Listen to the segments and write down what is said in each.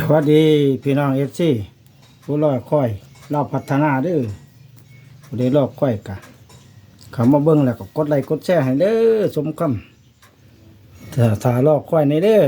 สวัสดีพี่น้องเอฟซีผู้รอค่อยเราพัฒนาเด้อผู้ได้รอค่อยกะเขามาเบิ่งแล้วก็กดไลค์กดแชร์ให้เด้อสมคำถ้าถ้ารอค่อยในเด้อ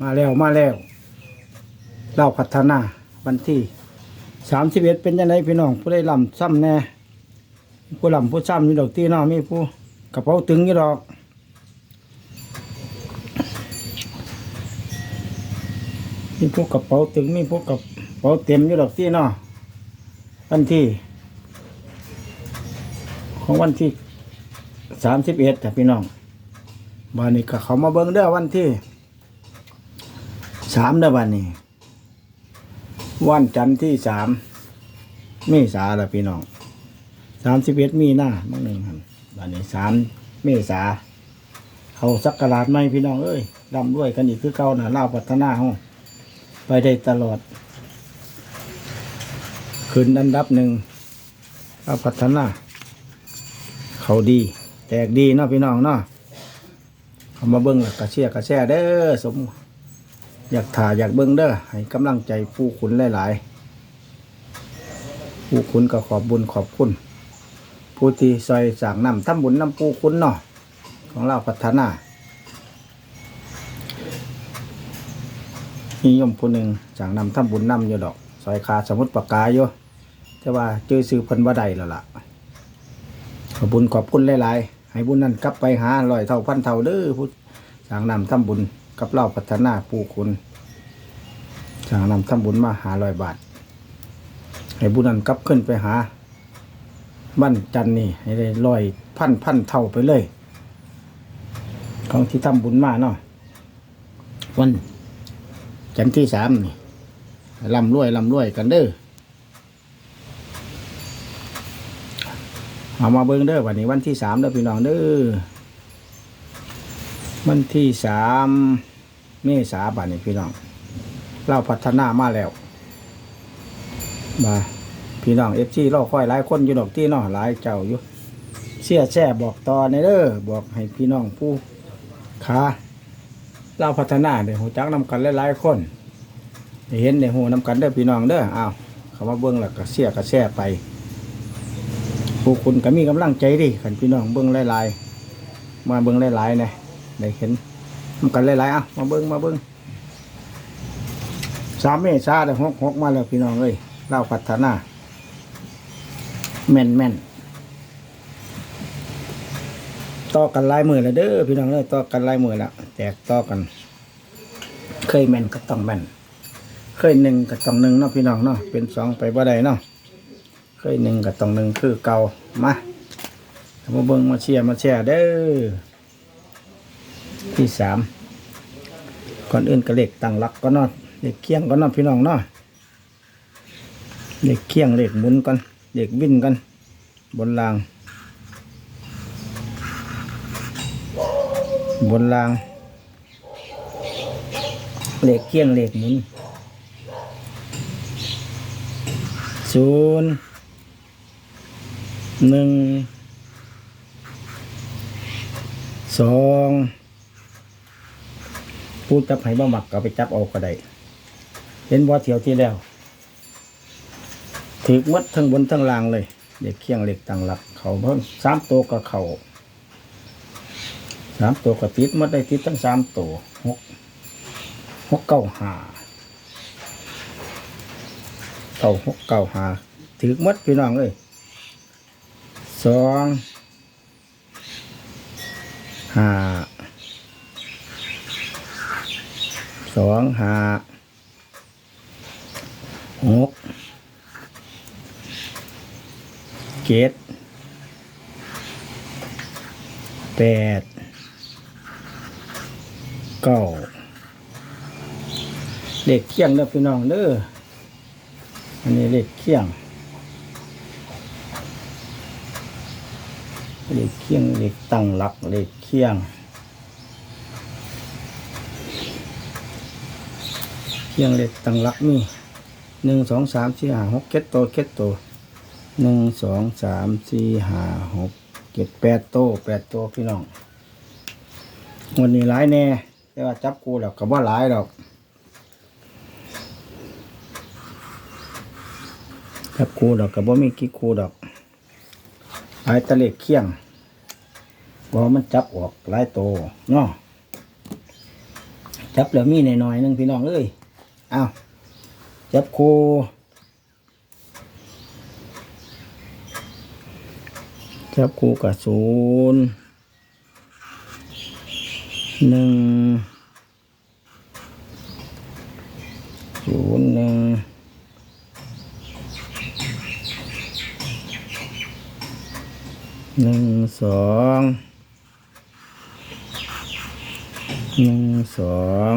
มาแล้วมาแล้ว เราพัฒนาวันที่สามสิบเอ็ดเป็นยังไงพี่น้อง ผู้ได้ลำซ้ำแน่ผู้ลำผู้ซ้ำมีดอกตีน้องมีผู้กระเป๋าตึงอยู่ดอก มีพวกกระเป๋าตึงมีพวกกระเป๋าเต็มอยู่ดอกที่เนาะวันที่ ของวันที่สามสิบเอ็ดจ้ะพี่น้องวันนี้ก็เขามาเบิ้งเด้อวันที่สามเด้อวันนี้ วันจันทร์ที่สามเมษาละพี่น้องสามสิบเอ็ดมีหน้าบางหนึ่งครับวันนี้สามเมษาเขาสักกะลาดไหมพี่น้องเอ้ยร่ำรวยกันอีกคือเก่าน่ะเล่าวพัฒนาห้อง ไปได้ตลอด ขึ้นอันดับหนึ่งเอาพัฒนา เขาดี แตกดีเนาะพี่น้องเนาะเขามาเบิ้งล้วกระเชียกระแช่เด้อสม อยากถ่าอยากเบิ้งเด้อให้กำลังใจผู้ขุนหลายๆ ผู้ขุนก็ขอบบุญขอบคุณ ผู้ที่ซอยสร้างนำทำบุญนำผู้ขุนเนาะของเราพัฒนา นิยมผู้หนึ่งจางนำทำบุญนำอยู่ดอกซอยขาสมุดปากกาอยู่แต่ว่าเจอซื้อเพิ่นบ่ได้แล้วล่ะ ขอบบุญขอบคุณหลายๆ ให้บุญนั้นกลับไปหาร้อยเท่าพันเท่าเด้อผู้จางนำทำบุญกับเล่าพัฒนาผู้คุณจางนำทำบุญมาหาร้อยบาท ให้บุญนั้นกลับขึ้นไปหาบ้านจันนี่ให้ได้ร้อยพันพันเท่าไปเลย ของที่ทำบุญมาเนาะวัน จันที่สามนี่ลำรวยลำรวยกันเด้อเอามาเบิ่งเด้อวันนี้วันที่สามเด้อพี่น้องเด้อวันที่สามเมษาบัดนี้พี่น้อง เราพัฒนามาแล้วมาพี่น้องเอฟซีเราค่อยหลายคนอยู่ดอกที่เนาะหลายเจ้าอยู่เสียแช่บอกต่อในเด้อบอกให้พี่น้องผู้ค้า เราพัฒนาเดี๋ยวหูจักนำกันหลายๆคนเห็นเดี๋ยวหูนำกันเด้อพี่น้องเด้ออ้าวเขามาเบิ้องแล้วก็เสียก็แช่ไปผู้คุณก็มีกำลังใจดิขันพี่น้องเบิ้องหลายๆมาเบิ้องหลายๆเนี่ยได้เห็นนำกันหลายๆอะมาเบิ้องมาเบิ้องสามเมษาได้หกหกมาแล้วพี่น้องเอ้ยเราพัฒนาแม่นแม่นต่อกันลายมือแล้วเด้อพี่น้องเอ้ยต่อกันลายมือแล้ว ตกต่อกัน เคยแม่นก็ต้องแม่น เคยหนึ่งก็ต้องหนึ่งเนาะพี่น้องเนาะเป็นสองไปบ่ได้เนาะเคยหนึ่งก็ต้องหนึ่งคือเก่ามามาเบิ่งมาเชียร์มาแชร์เด้อที่สามก่อนอื่นก็เลขตั้งหลักก็นาะเลขเคียงก็นาะพี่น้องเนาะเลขเคียงเลขหมุนกันเลขวิ่นกัน บนราง บนราง เหลขเคียงเหลขหมุนศูนย์หนึ่งสองผู้จับให้บ่หมักก็ไปจับเออกก็ได้เห็นว่าเทียวที่แล้วถือมัดทั้งบนทั้งล่างเลยเด็กเคียงเหล็กต่างหลัก เขาเพิ่มสามตัวก็เขาสามตัวก็ติดมัดได้ติดทั้งสามตัวหก หกเก้าหาเก้าหกเก้าหาถือมัดพี่น้องเอ้ยสองห้าสองห้าหกเจ็ดแปดเก้า เด็กเคียงเด้อพี่น้องเด้ออันนี้เด็กเคียงเด็กเคียงเด็กตั้งหลักเด็กเคียงเคียงเด็กตั้งหลักนี่หนึ่งสองสามสี่ห้าหกเจ็ดโตวเจ็ดโตวหนึ่งสองสามสี่ห้าหกเจ็ดแปดโตวแปดโตวพี่น้องวันนี้หลายแน่แต่ว่าจับกูแล้วก็บ่หลายดอก จับคูดอกกับบ่มีกี่คูดอกลายตะเล็กเคียงบ่มันจับออกหลายโตเนาะจับแล้วมีหน่อยๆหนึงพี่น้องเอ้ยอ้าวจับคูจับคูกับศูนย์หนึ่งศูนย์หนึ่ง หนึ่งสองหนึ่งสอง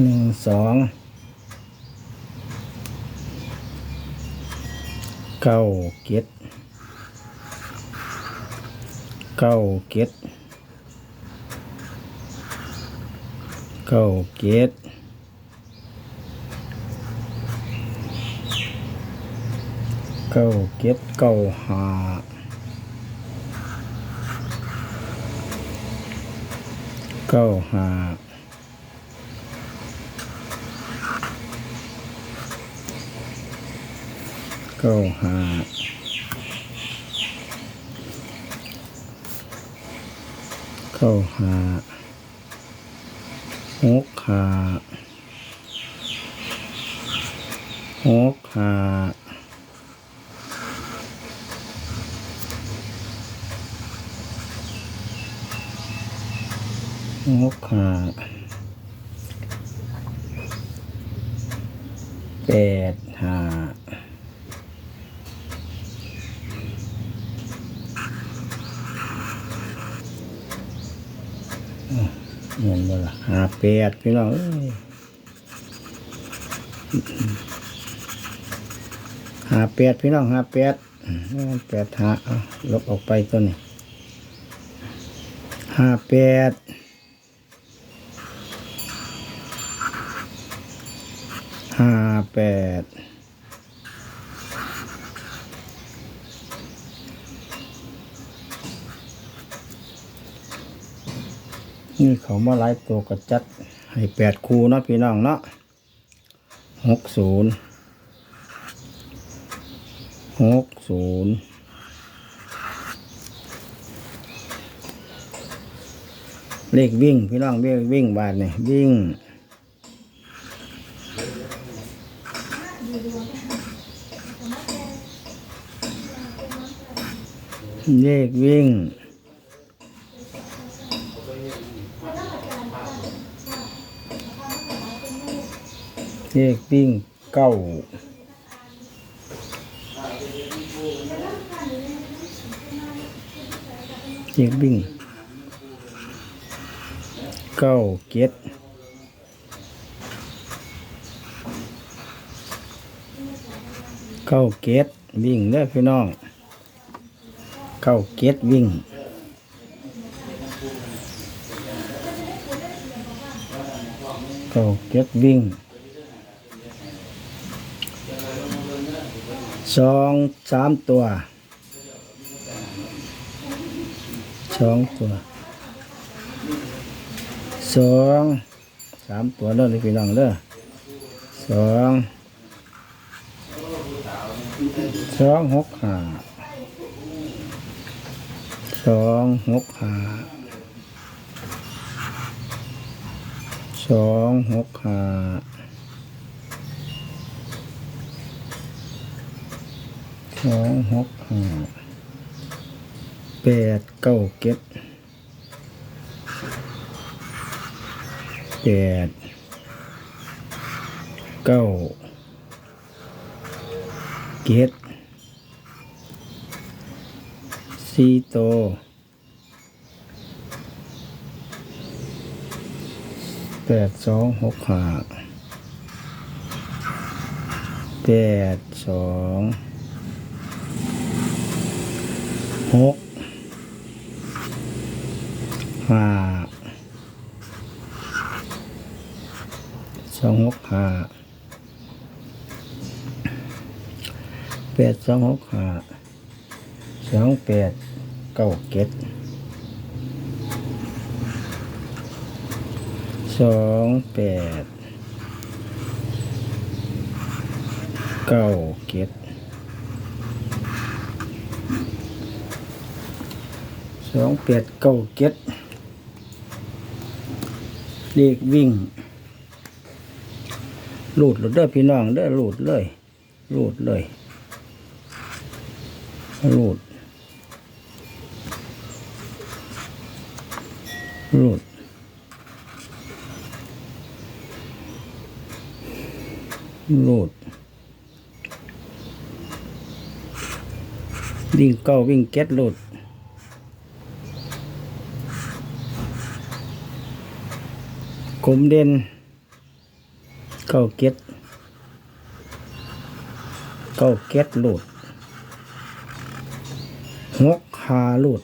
หนึ่งสองเก้าเก็ดเก้าเก็ดเก้าเก็ด เก้าเก็บเก้าหาเก้าหาเก้าหาเก้าหาหกหาหกหา งกหาแปดหาเงินบ่ล่ะหาแปดพี่น้องเอ้ยหาแปดพี่น้องหาแปดแปดหาเอาลบออกไปตัวนี้ห้าแปด ห้าแปดนี่เขามาไล่ตัวกระจัด ให้แปดคูเนาะพี่น้องเนาะหกศูนย์หกศูนย์เลขวิ่ง พี่น้องเลขวิ่งบาทเนี่ยวิ่ง เลขวิ่ง เลขวิ่งเก้าเลขวิ่งเก้าเก็ดเก้าเก็ดวิ่งเด้อพี่น้อง เก้าเก็ดวิ่งเก้าเก็ดวิ่งสองสามตัวสองตัวสองสามตัวเด้อนี่พี่น้องเด้อสองสองหกห้า สองหกห้าสองหกห้าสองหกห้าแปดเก้าเก็ดแปดเก้าเก็ด สี่โตแปดสองหกห้าแปดสองหกห้าสองหกห้าแปดสองหกห้าสองแปด เก้าเก็ดสองแปดเก้าเจ็ดสองแปดเก้าเจ็ดเลขวิ่งหลุดหลุดเด้อพี่น้องเด้อหลุดเลยหลุดเลยหลุดหลุด โหลด วิ่งเก้าวิ่งเก็ตโหลดกลมเด่นเก้าเก็ตเก้าเก็ตโหลดหกหาโหลด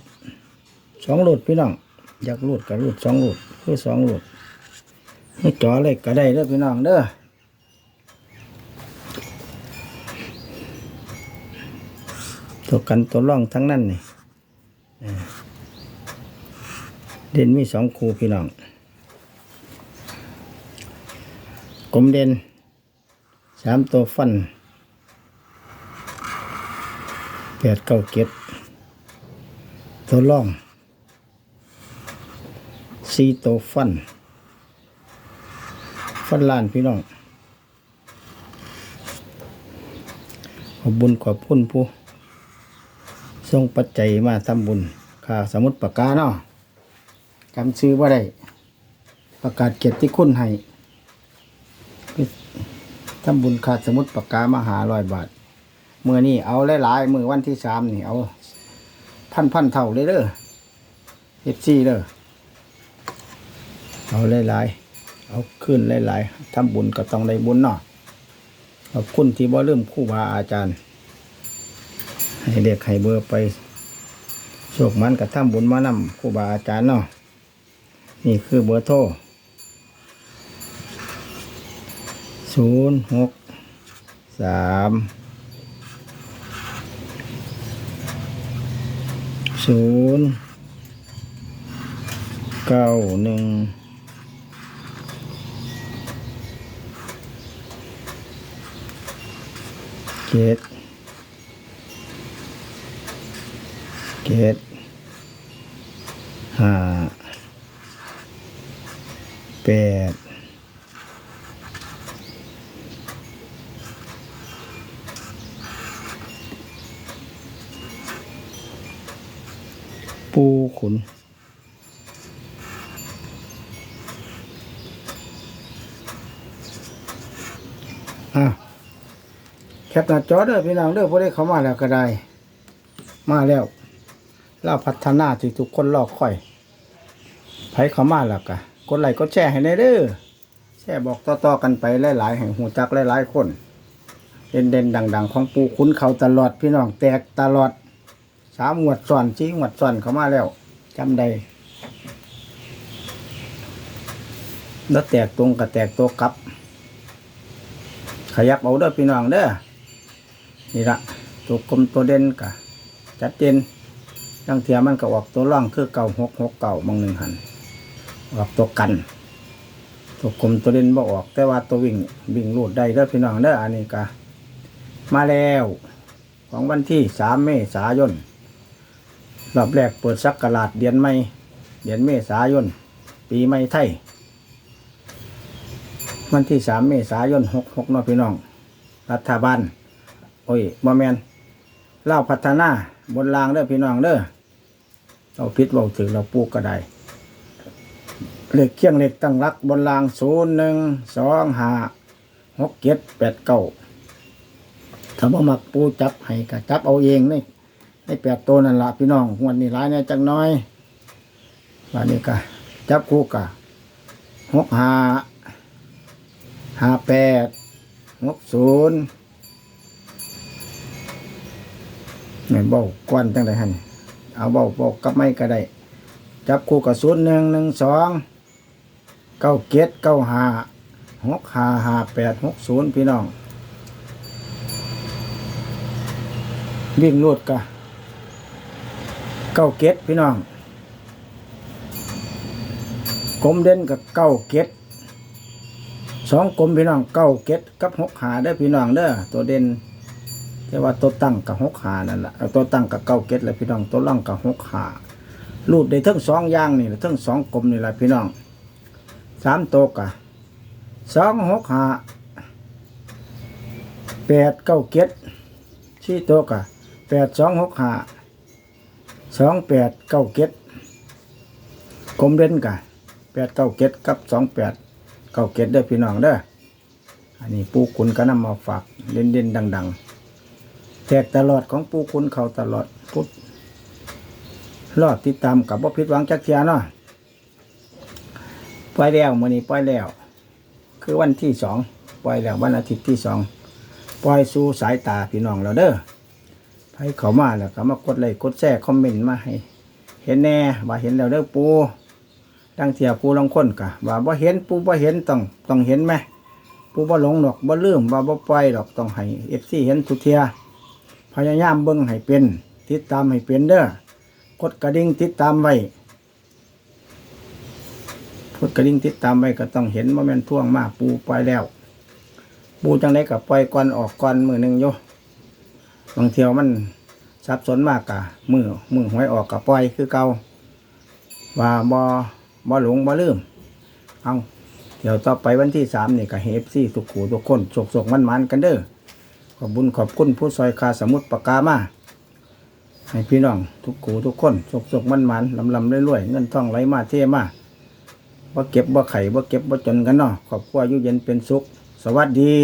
สองโหลดพี่น้องอยากโหลดกับโหลดสองโหลดคือสองโหลดให้จ่อเลยก็ได้เด้อพี่น้องเด้อ ตัวกันตัวร่องทั้งนั้นนี่เด่นมีสองคูพี่น้องกลมเด่นสามตัวฟันแปดเก้าเก็ดตัวร่องสี่ตัวฟัน ฟันล้านพี่น้องขอบบุญขอบพุ่นผู้ ส่งปัจจัยมาทำบุญค่าสมุดปากกาเนาะจำชื่อว่าได้ประกาศเกียรติคุณให้ทำบุญค่าสมุดปากกามาหาร้อยบาทเมื่อนี้เอาหลายๆมือวันที่สามนี่เอาพันพันเท่าเลยเด้อเอฟซีเด้อเอาหลายๆเอาขึ้นหลายๆทำบุญก็ต้องได้บุญเนาะขอบคุณที่บ่เริ่มคู่บาอาจารย์ ให้เด็กให้เบอร์ไปโชคมันกับทำบุญมานำครูบาอาจารย์เนาะนี่คือเบอร์โทรศูนย์หกสามศูนย์เก้าหนึ่งเจ็ด เกตห้าแปดปูขุนอะแคปหน้าจอเด้อพี่น้องเด้อพวกได้เขามาแล้วก็ได้ มาแล้ว เราพัฒนาที่ทุกคนรอคอยไผเขามาแล้วก็กดไลค์กดแชร์ให้ในเด้อแชร์บอกต่อๆกันไปหลายๆแห่งหูจักหลายๆคนเด่นเด่นๆดัง ๆ ของปูคุ้นเขาตลอดพี่น้องแตกตลอดสามหวดซ้อนจีหวดซ้อนเขามาแล้วจำได้แล้วแตกตรงกับแตกตัวกลับ ขยับเอาเด้อพี่น้องเด้อนี่ละตัวกลมตัวเด่นกะชัดเจน ตั้งเทียมันก็ออกตัวร่องคือเก่าหกหกเก่าบางหนึ่งหันออกตัวกัน ตัวกลมตัวเด่นบ่ออก แต่ว่าตัววิ่งวิ่งลูดได้เด้อพี่น้องเด้ออันนี้ก็มาแล้วของวันที่สามเมษายนรอบแรกเปิดสักกลาดเดือนไม่เดือนเมษายน ปีใหม่ไทย วันที่สามเมษายนหกหกนาะพี่น้อง รัฐบาล โอ้ยบ่แมนเล่าพัฒนาบนรางเด้อพี่น้องเด้อ เราพิษเราถึงเราปลูกก็ได้เลขเคียงเลขตั้งรักบนรางศูนย์หนึ่งสองห้าหกเจ็ดแปดเก้าถ้าบ่มักปูจับให้ก็จับเอาเองนี่ในแปดตัวนั่นละพี่น้องวันนี้ร้ายแน่จังน้อยวันนี้ก็จับคู่กะหกห้าห้าแปดหกศูนย์แม่นเบาก้อนจังไดฮัน เอาเบาเบากับไม่ก็ได้ จับคู่กับศูนย์หนึ่งหนึ่งสองเก้าเกตเก้าหาหกหาหาแปดหกศูนย์พี่น้อง วิ่งลูดกะเก้าเกตพี่น้องกลมเด่นกับเก้าเกตสองกลมพี่น้องเก้าเก็ดกับหกหาได้อพี่น้องเด้อตัวเด่น แต่ว่าตัวตั้งกับหกหานั่นแหละตัวตั้งกับเก้าเก็ดแล้วพี่น้องตัวล่างกับหกหารูดได้ทั้งสองย่างนี่ทั้งสองกลมนี่แหละพี่น้องสามตัวกะสองหกหาแปดเก้าเก็ดสี่ตัวกะแปดสองหกหาสองแปดเก้าเก็ดกลมเด่นกะแปดเก้าเก็ดกับสองแปดเก้าเกตเด้อพี่น้องเด้ออันนี้ปูคุณก็นำมาฝากเด่นเด่นๆดัง ๆ แจกตลอดของปูคุณเขาตลอดพุทธรอดติดตามกับบ่ผิดหวังจักเทียเนาะปล่อยแล้วมื้อนี้ปล่อยแล้ว คือวันที่สองปล่อยแล้ววันอาทิตย์ที่สองปล่อยสู่สายตาพี่น้องเราเด้อใครเขามาแล้วก็มากดไลค์กดแชร์คอมเมนต์มาให้ เห็นแน่ว่าเห็นแล้วเด้อปูดังเทียปูลองคนกะว่าบ่เห็นปูบ่เห็นต้องต้องเห็นไหมปูบ่หลงดอกบ่ลืมว่าบ่ปล่อยดอกต้องให้เอฟซีเห็นทุกเทีย พยายามเบิ่งให้เป็น ติดตามให้เป็นเด้อกดกระดิ่งติดตามไว้กดกระดิ่งติดตามไว้ก็ต้องเห็นว่าม่นท่วงมาปูปล่อยแล้ว ปูจังไดก็ปล่อยก่อนออกก่อนมือหนึ่งโยบางเที่ยวมันสับสนมากกะมือมือหวยออกก็ปล่อยคือเกาว่าบ่บ่หลงบ่ลืม เอาเดี๋ยวต่อไปวันที่สามนี่ก็เฮฟซี่ทุขูทุกคนโศกโศกมันมันกันเด้อ ขอบบุญขอบคุณผู้ซอยคาสมุทรปากามาให้พี่น้องทุกคู่ทุกคนโศกสกมันมันลำลำรวยๆเงินทองไหลมาเทมาว่าเก็บว่าไข่บ่เก็บว่าจนกันเนาะขอบครัวอยู่เย็นเป็นสุข สวัสดี